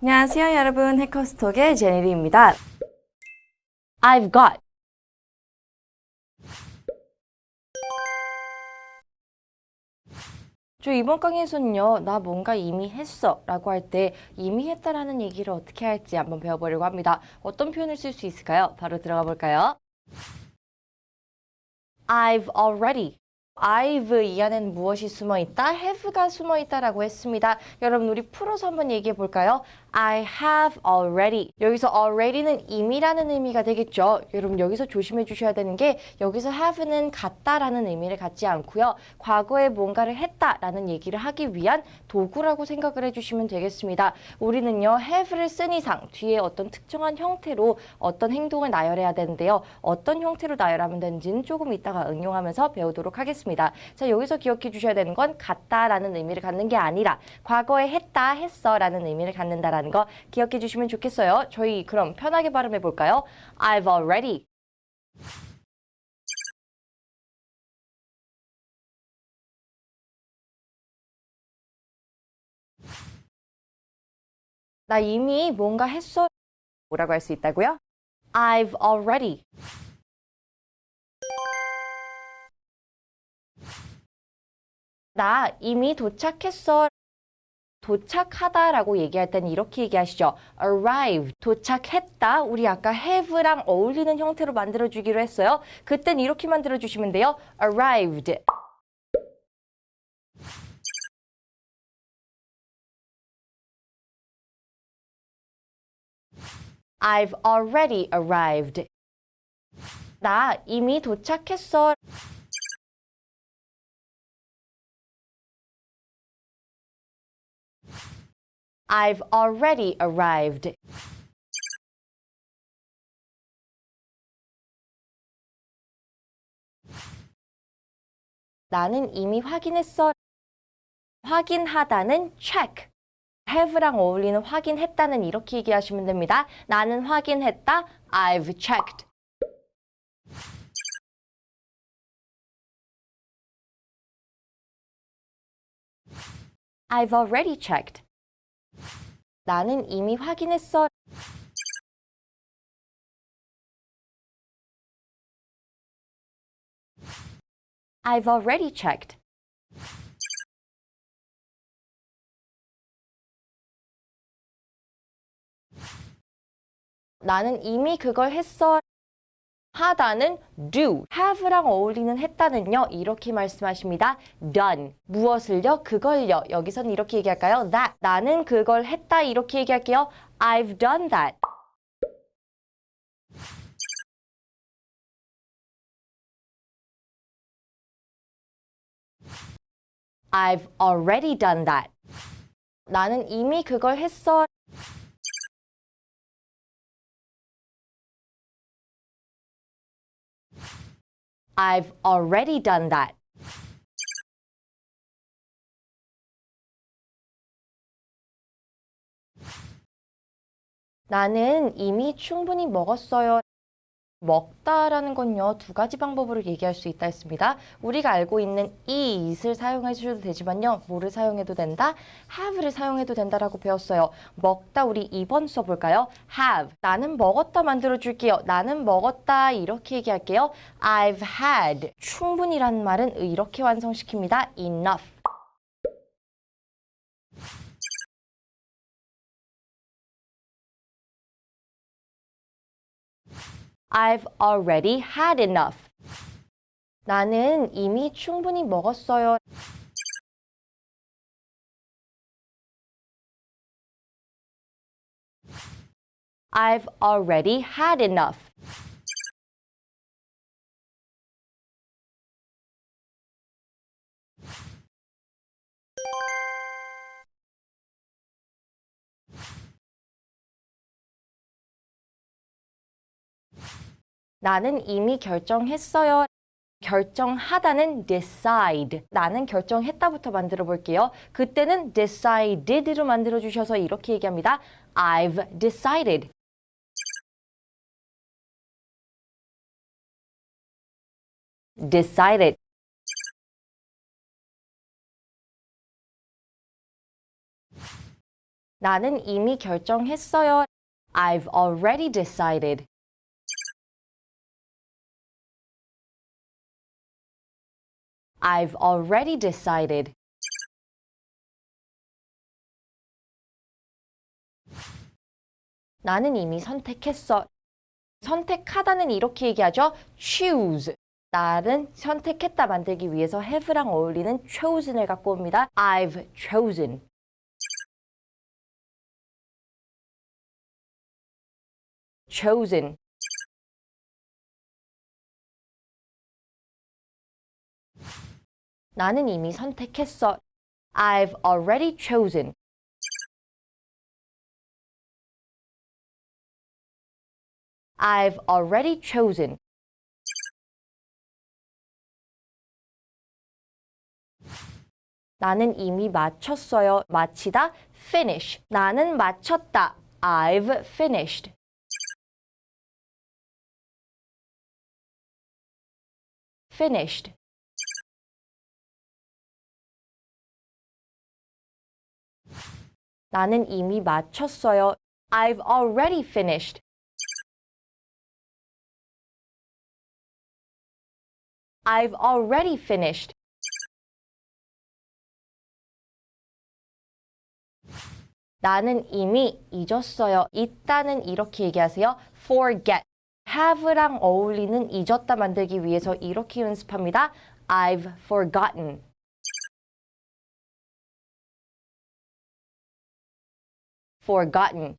안녕하세요, 여러분. 해커스톡의 제니리입니다. I've got. 저 이번 강의에서는요, 나 뭔가 이미 했어 라고 할 때 이미 했다라는 얘기를 어떻게 할지 한번 배워보려고 합니다. 어떤 표현을 쓸 수 있을까요? 바로 들어가 볼까요? I've already. I've 이 안에는 무엇이 숨어 있다? have가 숨어 있다라고 했습니다. 여러분 우리 풀어서 한번 얘기해 볼까요? I have already. 여기서 already는 이미라는 의미가 되겠죠. 여러분 여기서 조심해 주셔야 되는 게 여기서 have는 같다라는 의미를 갖지 않고요. 과거에 뭔가를 했다라는 얘기를 하기 위한 도구라고 생각을 해 주시면 되겠습니다. 우리는요 have를 쓴 이상 뒤에 어떤 특정한 형태로 어떤 행동을 나열해야 되는데요. 어떤 형태로 나열하면 되는지는 조금 이따가 응용하면서 배우도록 하겠습니다. 자 여기서 기억해 주셔야 되는 건 같다라는 의미를 갖는 게 아니라 과거에 했다 했어라는 의미를 갖는다라는 거 기억해 주시면 좋겠어요. 저희 그럼 편하게 발음해 볼까요? I've already 나 이미 뭔가 했어. 뭐라고 할 수 있다고요? I've already. 나 이미 도착했어. 도착하다라고 얘기할 때는 이렇게 얘기하시죠. arrive, 도착했다. 우리 아까 have랑 어울리는 형태로 만들어 주기로 했어요. 그땐 이렇게 만들어 주시면 돼요. arrived. I've already arrived. 나 이미 도착했어. I've already arrived. 나는 이미 확인했어. 확인하다는 check. have랑 어울리는 확인했다는 이렇게 얘기하시면 됩니다. 나는 확인했다. I've checked. I've already checked. 나는 이미 확인했어. I've already checked. 나는 이미 그걸 했어. 하다는 do, have랑 어울리는 했다는요. 이렇게 말씀하십니다. done. 무엇을요? 그걸요. 여기서는 이렇게 얘기할까요? that. 나는 그걸 했다. 이렇게 얘기할게요. I've done that. I've already done that. 나는 이미 그걸 했어. I've already done that. 나는 이미 충분히 먹었어요. 먹다라는 건요, 두 가지 방법으로 얘기할 수 있다 했습니다. 우리가 알고 있는 이 it을 사용해 주셔도 되지만요, 뭐를 사용해도 된다? have를 사용해도 된다라고 배웠어요. 먹다 우리 2번 써볼까요? have. 나는 먹었다 만들어 줄게요. 나는 먹었다 이렇게 얘기할게요. I've had. 충분히라는 말은 이렇게 완성시킵니다. enough. I've already had enough. 나는 이미 충분히 먹었어요. I've already had enough. 나는 이미 결정했어요. 결정하다는 decide. 나는 결정했다부터 만들어 볼게요. 그때는 decided로 만들어 주셔서 이렇게 얘기합니다. I've decided. decided. 나는 이미 결정했어요. I've already decided. I've already decided. 나는 이미 선택했어. 선택하다는 이렇게 얘기하죠. choose. 나는 선택했다 만들기 위해서 have랑 어울리는 chosen을 갖고 옵니다. I've chosen. chosen. 나는 이미 선택했어. I've already chosen. I've already chosen. 나는 이미 마쳤어요. 마치다 finish. 나는 마쳤다. I've finished. finished. 나는 이미 마쳤어요. I've already finished. I've already finished. 나는 이미 잊었어요. 있다는 이렇게 얘기하세요. forget. have랑 어울리는 잊었다 만들기 위해서 이렇게 연습합니다. I've forgotten. Forgotten.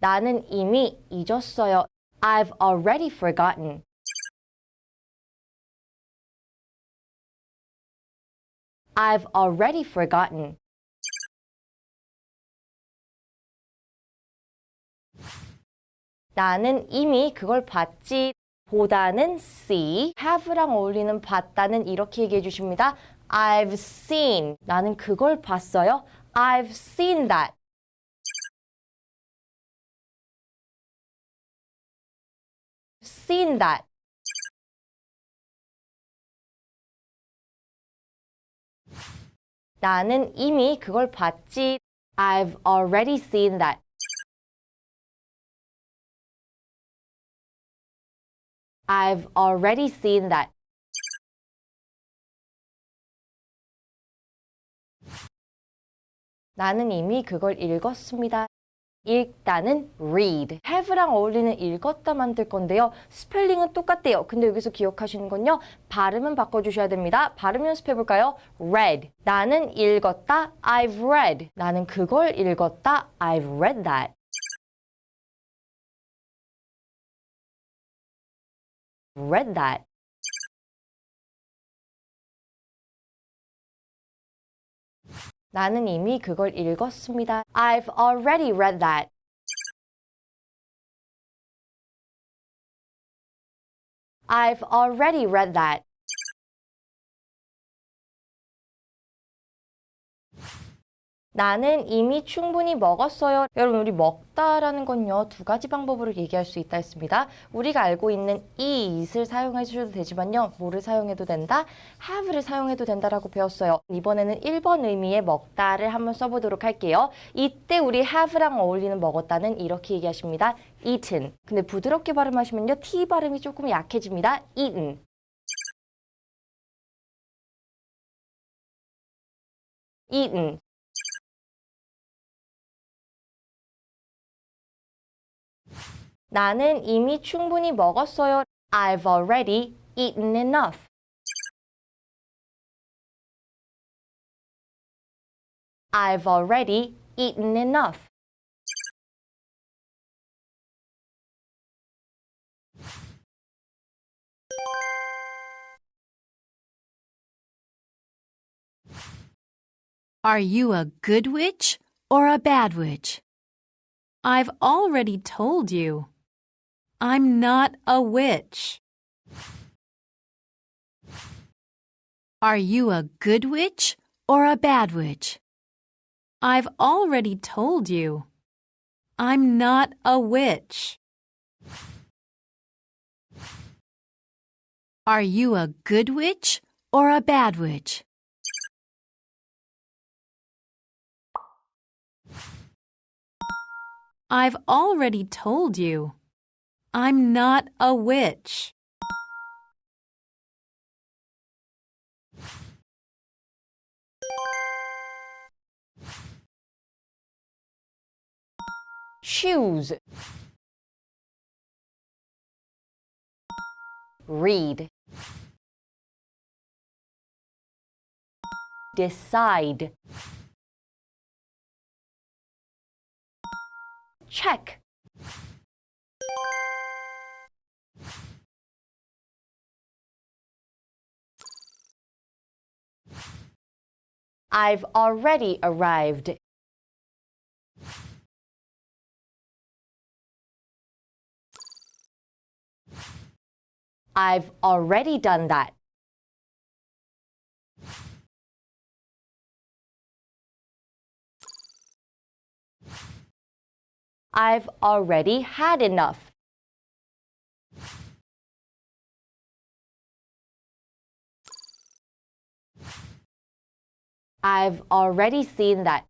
나는 이미 잊었어요. I've already forgotten. I've already forgotten. 나는 이미 그걸 봤지. 보다는 see, have랑 어울리는 봤다는 이렇게 얘기해 주십니다. I've seen. 나는 그걸 봤어요. I've seen that. seen that. 나는 이미 그걸 봤지. I've already seen that. I've already seen that. 나는 이미 그걸 읽었습니다. 읽다는 read. have랑 어울리는 읽었다 만들 건데요. 스펠링은 똑같대요. 근데 여기서 기억하시는 건요. 발음은 바꿔주셔야 됩니다. 발음 연습해 볼까요? read. 나는 읽었다. I've read. 나는 그걸 읽었다. I've read that. Read that. 나는 이미 그걸 읽었습니다. I've already read that. I've already read that. 나는 이미 충분히 먹었어요. 여러분, 우리 먹다라는 건요, 두 가지 방법으로 얘기할 수 있다 했습니다. 우리가 알고 있는 eat을 사용해 주셔도 되지만요, 뭐를 사용해도 된다? have를 사용해도 된다라고 배웠어요. 이번에는 1번 의미의 먹다를 한번 써보도록 할게요. 이때 우리 have랑 어울리는 먹었다는 이렇게 얘기하십니다. eaten. 근데 부드럽게 발음하시면요, t 발음이 조금 약해집니다. eaten. eaten. 나는 이미 충분히 먹었어요. I've already eaten enough. I've already eaten enough. Are you a good witch or a bad witch? I've already told you. I'm not a witch. Are you a good witch or a bad witch? I've already told you. I'm not a witch. Are you a good witch or a bad witch? I've already told you. I'm not a witch. choose read. Decide. Check I've already arrived. I've already done that. I've already had enough. I've already seen that.